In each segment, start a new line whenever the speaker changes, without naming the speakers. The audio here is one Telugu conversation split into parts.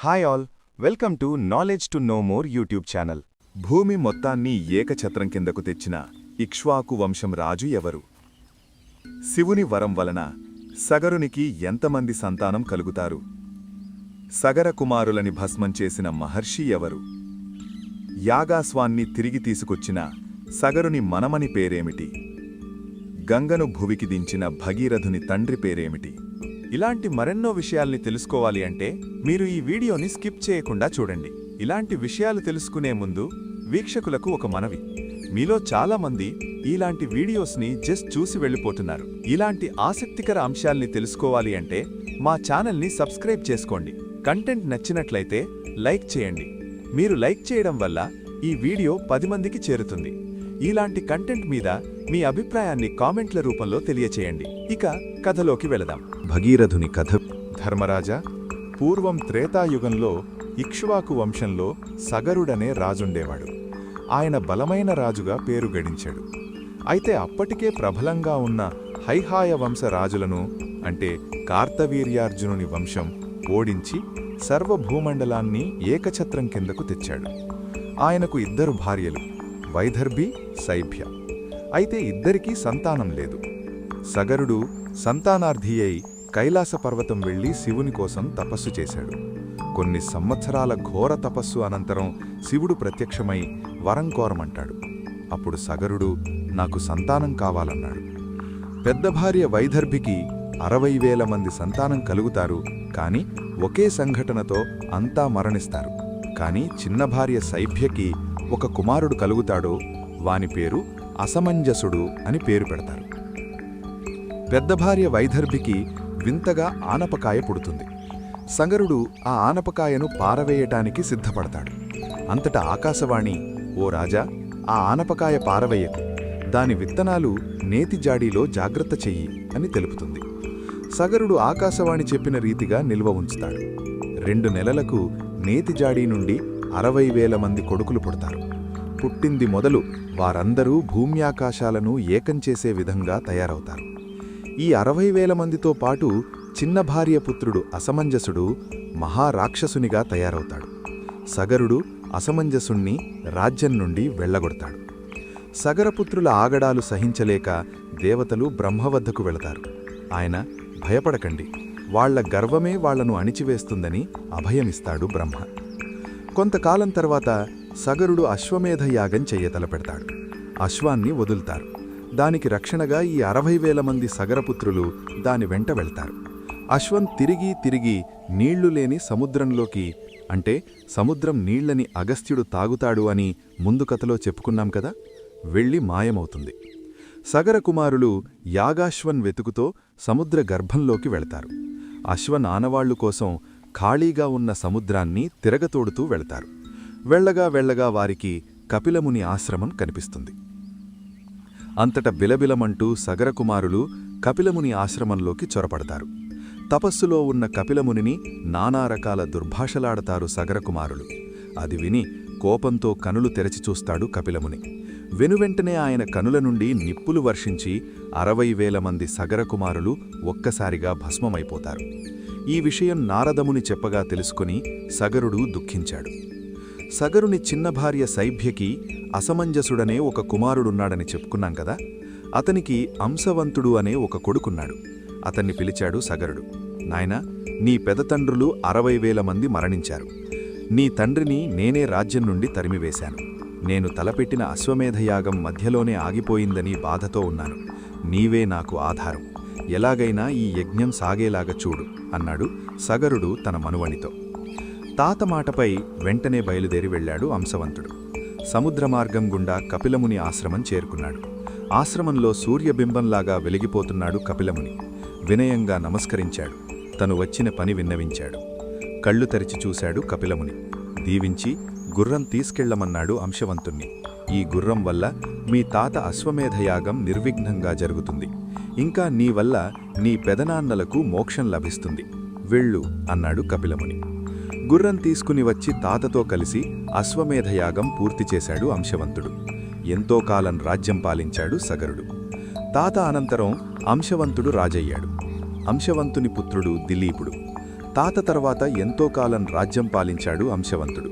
Hi all welcome to knowledge to know more YouTube channel. భూమి మొత్తాన్ని ఏకఛత్రం కిందకు తెచ్చిన ఇక్ష్వాకు వంశం రాజు ఎవరు? శివుని వరం వలన సగరునికి ఎంతమంది సంతానం కలుగుతారు? సగర కుమారులని భస్మం చేసిన మహర్షి ఎవరు? యాగాస్వాన్ని తిరిగి తీసుకొచ్చిన సగరుని మనమని పేరేమిటి? గంగను భువికి దించిన భగీరథుని తండ్రి పేరేమిటి? ఇలాంటి మరెన్నో విషయాల్ని తెలుసుకోవాలి అంటే మీరు ఈ వీడియోని స్కిప్ చేయకుండా చూడండి. ఇలాంటి విషయాలు తెలుసుకునే ముందు వీక్షకులకు ఒక మనవి. మీలో చాలామంది ఇలాంటి వీడియోస్ని జస్ట్ చూసి వెళ్ళిపోతున్నారు. ఇలాంటి ఆసక్తికర అంశాల్ని తెలుసుకోవాలి అంటే మా ఛానల్ని సబ్స్క్రైబ్ చేసుకోండి. కంటెంట్ నచ్చినట్లయితే లైక్ చేయండి. మీరు లైక్ చేయడం వల్ల ఈ వీడియో పది మందికి చేరుతుంది. ఇలాంటి కంటెంట్ మీద మీ అభిప్రాయాన్ని కామెంట్ల రూపంలో తెలియచేయండి. ఇక కథలోకి వెళదాం. భగీరథుని కథ. ధర్మరాజా పూర్వం త్రేతాయుగంలో ఇక్ష్వాకు వంశంలో సగరుడనే రాజుండేవాడు. ఆయన బలమైన రాజుగా పేరు గడించాడు. అయితే అప్పటికే ప్రబలంగా ఉన్న హైహాయ వంశ రాజులను అంటే కార్తవీర్యార్జునుని వంశం ఓడించి సర్వభూమండలాన్ని ఏకఛత్రం కిందకు తెచ్చాడు. ఆయనకు ఇద్దరు భార్యలు వైదర్భి సైభ్య. అయితే ఇద్దరికీ సంతానం లేదు. సగరుడు సంతానార్థి అయి కైలాస పర్వతం వెళ్ళి శివుని కోసం తపస్సు చేశాడు. కొన్ని సంవత్సరాల ఘోర తపస్సు అనంతరం శివుడు ప్రత్యక్షమై వరం కోరమంటాడు. అప్పుడు సగరుడు నాకు సంతానం కావాలన్నాడు. పెద్ద భార్య వైదర్భికి అరవై వేల మంది సంతానం కలుగుతారు కాని ఒకే సంఘటనతో అంతా మరణిస్తారు. కాని చిన్న భార్య సైభ్యకి ఒక కుమారుడు కలుగుతాడో వాని పేరు అసమంజసుడు అని పేరు పెడతారు. పెద్ద భార్య వైదర్భికి వింతగా ఆనపకాయ పుడుతుంది. సంగరుడు ఆ ఆనపకాయను పారవేయటానికి సిద్ధపడతాడు. అంతటా ఆకాశవాణి ఓ రాజా ఆ ఆనపకాయ పారవేయకు. దాని విత్తనాలు నేతి జాడీలో జాగ్రత్త చెయ్యి అని తెలుపుతుంది. సగరుడు ఆకాశవాణి చెప్పిన రీతిగా నిల్వ ఉంచుతాడు. రెండు నెలలకు నేతి జాడీ నుండి అరవై వేల మంది కొడుకులు పుడతారు. పుట్టింది మొదలు వారందరూ భూమ్యాకాశాలను ఏకం చేసే విధంగా తయారవుతారు. ఈ అరవై వేల మందితో పాటు చిన్న భార్య పుత్రుడు అసమంజసుడు మహారాక్షసునిగా తయారవుతాడు. సగరుడు అసమంజసుణ్ణి రాజ్యం నుండి వెళ్ళగొడతాడు. సగరపుత్రుల ఆగడాలు సహించలేక దేవతలు బ్రహ్మవద్దకు వెళతారు. ఆయన భయపడకండి. వాళ్ళ గర్వమే వాళ్ళను అణిచివేస్తుందని అభయమిస్తాడు బ్రహ్మ. కొంతకాలం తర్వాత సగరుడు అశ్వమేధ యాగం చెయ్యతలపెడతాడు అశ్వాన్ని వదులుతారు. దానికి రక్షణగా ఈ అరవై వేల మంది సగరపుత్రులు దాని వెంట వెళ్తారు. అశ్వం తిరిగి తిరిగి నీళ్ళు లేని సముద్రంలోకి అంటే సముద్రం నీళ్ళని అగస్త్యుడు తాగుతాడు అని ముందు కథలో చెప్పుకున్నాం కదా వెళ్ళి మాయమవుతుంది. సగరకుమారులు యాగాశ్వన్ వెతుకుతో సముద్ర గర్భంలోకి వెళతారు. అశ్వన్ ఆనవాళ్ళు కోసం ఖాళీగా ఉన్న సముద్రాన్ని తిరగతోడుతూ వెళతారు. వెళ్ళగా వెళ్ళగా వారికి కపిలముని ఆశ్రమం కనిపిస్తుంది. అంతట బిలబిలమంటూ సగరకుమారులు కపిలముని ఆశ్రమంలోకి చొరపడతారు తపస్సులో ఉన్న కపిలమునిని నానా రకాల దుర్భాషలాడతారు సగరకుమారులు. అది విని కోపంతో కనులు తెరచి చూస్తాడు కపిలముని. వెనువెంటనే ఆయన కనుల నుండి నిప్పులు వర్షించి అరవై వేల మంది సగరకుమారులు ఒక్కసారిగా భస్మమైపోతారు. ఈ విషయం నారదముని చెప్పగా తెలుసుకుని సగరుడు దుఃఖించాడు. సగరుని చిన్న భార్య సైభ్యకి అసమంజసుడనే ఒక కుమారుడున్నాడని చెప్పుకున్నాం కదా అతనికి అంశవంతుడు అనే ఒక కొడుకున్నాడు. అతన్ని పిలిచాడు సగరుడు. నాయనా నీ పెదతండ్రులు అరవై వేల మంది మరణించారు. నీ తండ్రిని నేనే రాజ్యం నుండి తరిమివేశాను. నేను తలపెట్టిన అశ్వమేధయాగం మధ్యలోనే ఆగిపోయిందని బాధతో ఉన్నాను. నీవే నాకు ఆధారం. ఎలాగైనా ఈ యజ్ఞం సాగేలాగా చూడు అన్నాడు సగరుడు తన మనువణితో తాత మాటపై వెంటనే బయలుదేరి వెళ్ళాడు అంశవంతుడు. సముద్ర మార్గం గుండా కపిలముని ఆశ్రమం చేరుకున్నాడు. ఆశ్రమంలో సూర్యబింబంలాగా వెలిగిపోతున్నాడు కపిలముని. వినయంగా నమస్కరించాడు. తను వచ్చిన పని విన్నవించాడు. కళ్ళు తెరిచి చూశాడు కపిలముని. దీవించి గుర్రం తీసుకెళ్ళమన్నాడు అంశవంతుణ్ణి. ఈ గుర్రం వల్ల మీ తాత అశ్వమేధయాగం నిర్విఘ్నంగా జరుగుతుంది. ఇంకా నీ వల్ల నీ పెదనాన్నలకు మోక్షం లభిస్తుంది. వెళ్ళు అన్నాడు కపిలముని. గుర్రం తీసుకుని వచ్చి తాతతో కలిసి అశ్వమేధయాగం పూర్తి చేశాడు అంశవంతుడు. ఎంతో కాలం రాజ్యం పాలించాడు సగరుడు. తాత అనంతరం అంశవంతుడు రాజయ్యాడు. అంశవంతుని పుత్రుడు దిలీపుడు. తాత తర్వాత ఎంతో కాలం రాజ్యం పాలించాడు అంశవంతుడు.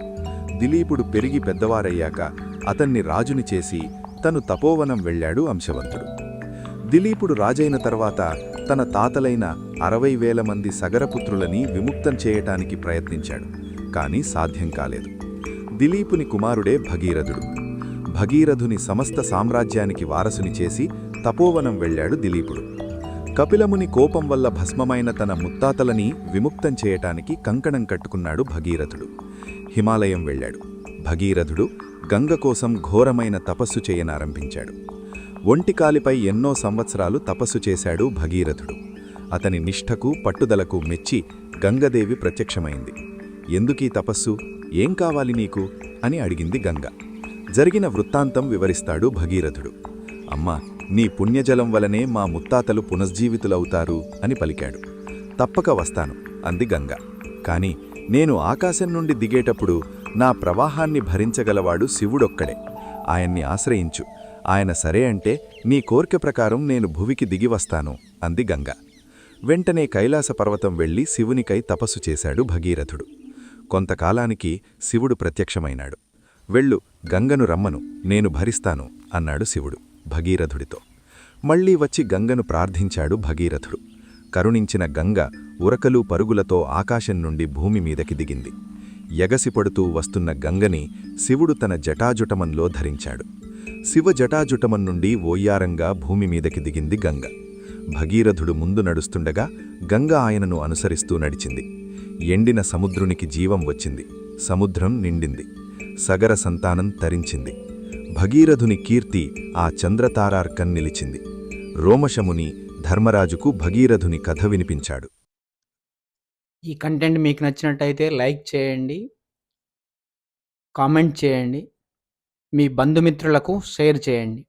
దిలీపుడు పెరిగి పెద్దవారయ్యాక అతన్ని రాజుని చేసి తను తపోవనం వెళ్ళాడు అంశవంతుడు. దిలీపుడు రాజైన తర్వాత తన తాతలైన అరవై వేల మంది సగరపుత్రులని విముక్తం చేయటానికి ప్రయత్నించాడు కాని సాధ్యం కాలేదు. దిలీపుని కుమారుడే భగీరథుడు. భగీరథుని సమస్త సామ్రాజ్యానికి వారసుని చేసి తపోవనం వెళ్ళాడు దిలీపుడు. కపిలముని కోపం వల్ల భస్మమైన తన ముత్తాతలని విముక్తం చేయటానికి కంకణం కట్టుకున్నాడు భగీరథుడు. హిమాలయం వెళ్ళాడు. భగీరథుడు గంగ కోసం ఘోరమైన తపస్సు చేయనారంభించాడు. ఒంటికాలిపై ఎన్నో సంవత్సరాలు తపస్సు చేశాడు భగీరథుడు. అతని నిష్ఠకు పట్టుదలకు మెచ్చి గంగదేవి ప్రత్యక్షమైంది. ఎందుకీ తపస్సు? ఏం కావాలి నీకు? అని అడిగింది గంగ. జరిగిన వృత్తాంతం వివరిస్తాడు భగీరథుడు. అమ్మా నీ పుణ్యజలం వలనే మా ముత్తాతలు పునశ్జీవితులవుతారు అని పలికాడు. తప్పక వస్తాను అంది గంగ. కాని నేను ఆకాశం నుండి దిగేటప్పుడు నా ప్రవాహాన్ని భరించగలవాడు శివుడొక్కడే. ఆయన్ని ఆశ్రయించు. ఆయన సరే అంటే నీ కోరిక ప్రకారం నేను భువికి దిగివస్తాను అంది గంగ. వెంటనే కైలాస పర్వతం వెళ్ళి శివునికై తపస్సు చేశాడు భగీరథుడు. కొంతకాలానికి శివుడు ప్రత్యక్షమైనాడు. వెళ్ళు గంగను రమ్మను నేను భరిస్తాను అన్నాడు శివుడు భగీరథుడితో. మళ్ళీ వచ్చి గంగను ప్రార్థించాడు భగీరథుడు. కరుణించిన గంగ ఉరకలు పరుగులతో ఆకాశం నుండి భూమి మీదకి దిగింది. ఎగసిపడుతూ వస్తున్న గంగని శివుడు తన జటాజుటమంలో ధరించాడు. శివ జటాజుటమం నుండి ఓయ్యారంగా భూమి మీదకి దిగింది గంగ. భగీరథుడు ముందు నడుస్తుండగా గంగ ఆయనను అనుసరిస్తూ నడిచింది. ఎండిన సముద్రునికి జీవం వచ్చింది. సముద్రం నిండింది. సగర సంతానం తరించింది. భగీరథుని కీర్తి ఆ చంద్రతారార్కం నిలిచింది. రోమశముని ధర్మరాజుకు భగీరథుని కథ వినిపించాడు.
ఈ కంటెంట్ మీకు నచ్చినట్టయితే లైక్ చేయండి. కామెంట్ చేయండి. మీ బంధుమిత్రులకు షేర్ చేయండి.